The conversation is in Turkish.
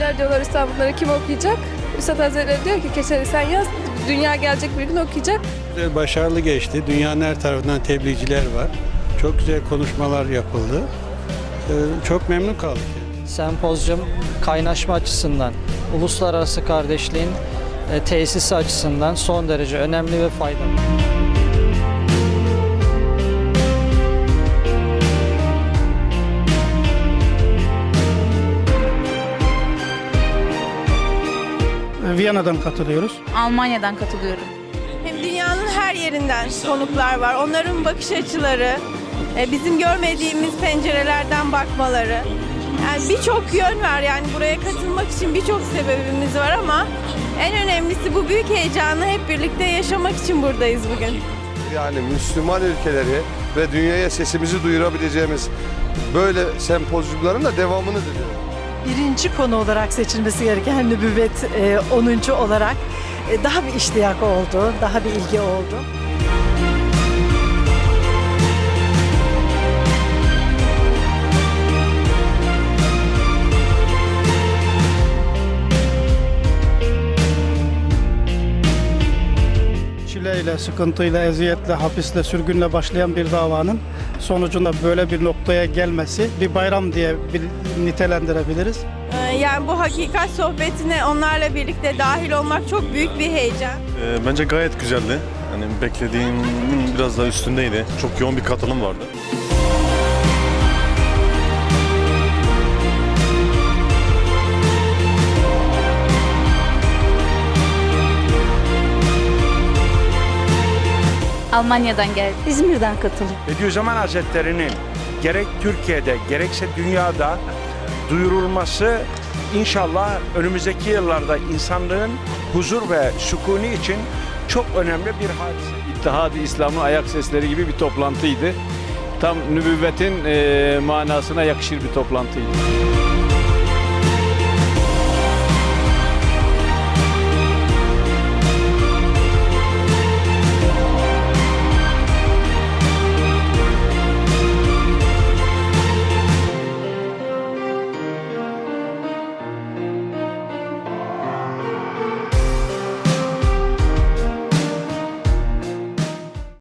yazsam bunları kim okuyacak? Üstad Hazretleri diyor ki Keşan'ı sen yaz. Dünya gelecek bir gün okuyacak. Güzel, başarılı geçti. Dünyanın her tarafından tebliğciler var. Çok güzel konuşmalar yapıldı. Ee, Çok memnun kaldık. Sempozyum kaynaşma açısından, uluslararası kardeşliğin e, tesisi açısından son derece önemli ve faydalı. Viyana'dan katılıyoruz. Almanya'dan katılıyorum. Hem dünyanın her yerinden konuklar var. Onların bakış açıları, e, bizim görmediğimiz pencerelerden bakmaları. Yani birçok yön var yani buraya katılmak için birçok sebebimiz var ama en önemlisi bu büyük heyecanı hep birlikte yaşamak için buradayız bugün. Yani Müslüman ülkeleri ve dünyaya sesimizi duyurabileceğimiz böyle sempozyumların da devamını diliyorum. Birinci konu olarak seçilmesi gereken nübüvvet e, 10. olarak e, daha bir iştiyak oldu, daha bir ilgi oldu. Çileyle, sıkıntıyla, eziyetle, hapisle, sürgünle başlayan bir davanın sonucunda böyle bir noktaya gelmesi bir bayram diye bir nitelendirebiliriz. E, Yani bu hakikat sohbetine onlarla birlikte dahil olmak çok büyük bir heyecan. Ee, Bence gayet güzeldi. Hani beklediğimin biraz daha üstündeydi. Çok yoğun bir katılım vardı. Almanya'dan geldim. İzmir'den katıldım. Bediüzzaman Hazretleri'nin gerek Türkiye'de gerekse dünyada duyurulması inşallah önümüzdeki yıllarda insanlığın huzur ve sükuni için çok önemli bir hadise. İttihad-ı İslam'ın ayak sesleri gibi bir toplantıydı. Tam nübüvvetin eee manasına yakışır bir toplantıydı.